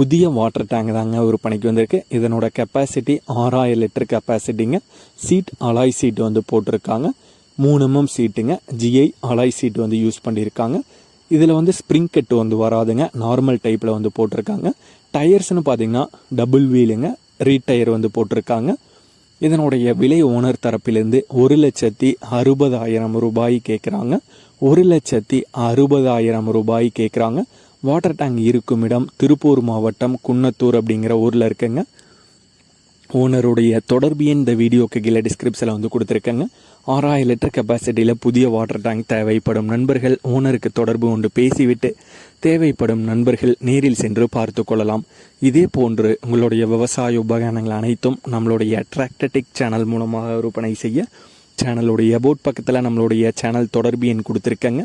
புதிய water tank தாங்க விற்பனைக்கு வந்திருக்கு. இதனோட கெப்பாசிட்டி ஆறாயிரம் லிட்டர் கெப்பாசிட்டிங்க சீட் அலாய் சீட் வந்து போட்டிருக்காங்க. மூணு எம்எம் சீட்டுங்க ஜிஐ அலாய் சீட் வந்து யூஸ் பண்ணியிருக்காங்க. இதில் வந்து ஸ்ப்ரிங் கட்டு வந்து வராதுங்க. நார்மல் டைப்பில் வந்து போட்டிருக்காங்க. டயர்ஸ்னு பார்த்தீங்கன்னா டபுள் வீலுங்க ரீடயர் வந்து போட்டிருக்காங்க. இதனுடைய விலை ஓனர் தரப்பிலிருந்து ஒரு லட்சத்தி அறுபதாயிரம் ரூபாய் கேட்குறாங்க ஒரு லட்சத்தி அறுபதாயிரம் ரூபாய் கேட்குறாங்க வாட்டர் டேங்க் இருக்கும் இடம் திருப்பூர் மாவட்டம் குன்னத்தூர் அப்படிங்கிற ஊரில் இருக்குங்க. ஓனருடைய தொடர்பு எண் இந்த வீடியோக்கு கீழே டிஸ்கிரிப்ஷனில் வந்து கொடுத்துருக்கேங்க. ஆறாயிரம் லிட்டர் கெப்பாசிட்டியில் புதிய வாட்டர் டேங்க் தேவைப்படும் நண்பர்கள் ஓனருக்கு தொடர்பு கொண்டு பேசிவிட்டு தேவைப்படும் நண்பர்கள் நேரில் சென்று பார்த்து கொள்ளலாம். இதே போன்று உங்களுடைய விவசாய உபகரணங்கள் அனைத்தும் நம்மளுடைய டிராக்டடிக் சேனல் மூலமாக விற்பனை செய்ய சேனலுடைய போட் பக்கத்தில் நம்மளுடைய சேனல் தொடர்பு எண் கொடுத்துருக்கேங்க.